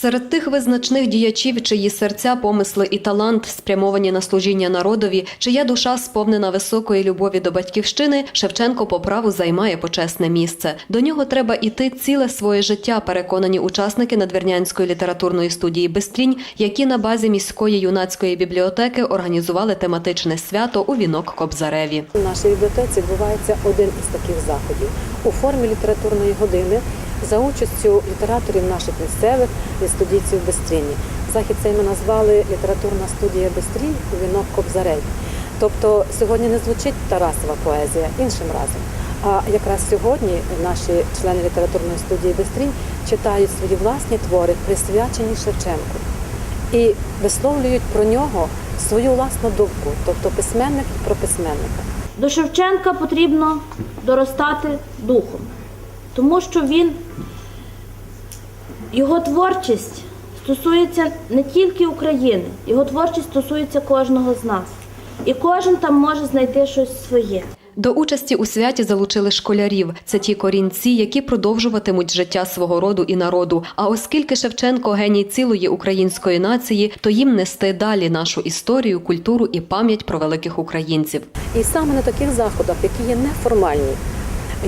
Серед тих визначних діячів, чиї серця, помисли і талант спрямовані на служіння народові, чия душа сповнена високої любові до батьківщини, Шевченко по праву займає почесне місце. До нього треба іти ціле своє життя, переконані учасники надвірнянської літературної студії Бестрінь, які на базі міської юнацької бібліотеки організували тематичне свято у вінок Кобзареві. У нашій бібліотеці відбувається один із таких заходів у формі літературної години за участю літераторів наших місцевих і студійців Бестріні. Захід цей ми назвали літературна студія Бестрінь у вінок Кобзареві. Тобто сьогодні не звучить Тарасова поезія іншим разом. А якраз сьогодні наші члени літературної студії Бестрінь читають свої власні твори, присвячені Шевченку, і висловлюють про нього свою власну думку, тобто письменник про письменника. До Шевченка потрібно доростати духом, тому що він, його творчість стосується не тільки України, його творчість стосується кожного з нас. І кожен там може знайти щось своє. До участі у святі залучили школярів. Це ті корінці, які продовжуватимуть життя свого роду і народу. А оскільки Шевченко геній цілої української нації, то їм нести далі нашу історію, культуру і пам'ять про великих українців. І саме на таких заходах, які є неформальні,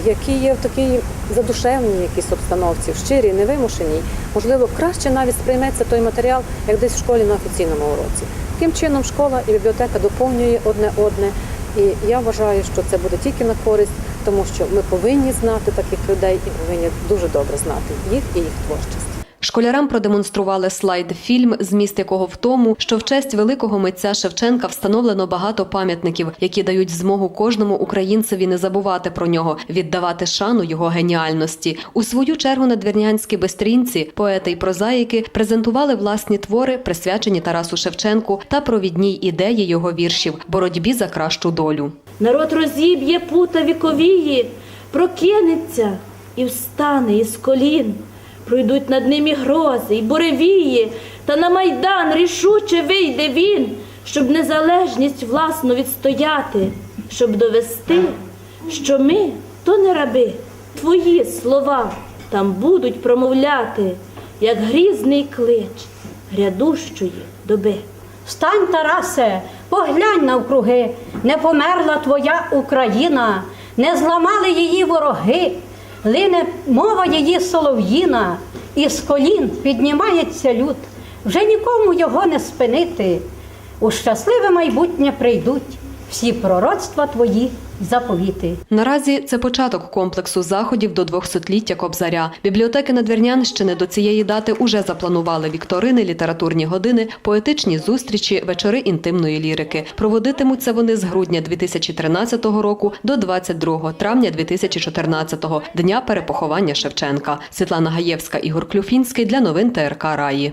які є в такій задушевній якійсь обстановці, в щирій, невимушеній, можливо, краще навіть сприйметься той матеріал, як десь в школі на офіційному уроці. Таким чином, школа і бібліотека доповнює одне одне. І я вважаю, що це буде тільки на користь, тому що ми повинні знати таких людей і повинні дуже добре знати їх і їх творчість. Школярам продемонстрували слайд-фільм, зміст якого в тому, що в честь великого митця Шевченка встановлено багато пам'ятників, які дають змогу кожному українцеві не забувати про нього, віддавати шану його геніальності. У свою чергу надвірнянські бестрінці, поети й прозаїки презентували власні твори, присвячені Тарасу Шевченку та провідній ідеї його віршів боротьбі за кращу долю. Народ розіб'є пута віковії, прокинеться і встане із колін. Пройдуть над ними грози й буревії, та на майдан рішуче вийде він, щоб незалежність власну відстояти, щоб довести, що ми то не раби, твої слова там будуть промовляти, як грізний клич грядущої доби. Встань, Тарасе, поглянь навкруги, не померла твоя Україна, не зламали її вороги, лине мова її солов'їна, і з колін піднімається люд, вже нікому його не спинити. У щасливе майбутнє прийдуть всі пророцтва твої заповіти. Наразі це початок комплексу заходів до 200-ліття Кобзаря. Бібліотеки Надвірнянщини до цієї дати уже запланували вікторини, літературні години, поетичні зустрічі, вечори інтимної лірики. Проводитимуться вони з грудня 2013 року до 22 травня 2014 дня перепоховання Шевченка. Світлана Гаєвська, Ігор Клюфінський для новин ТРК Раї.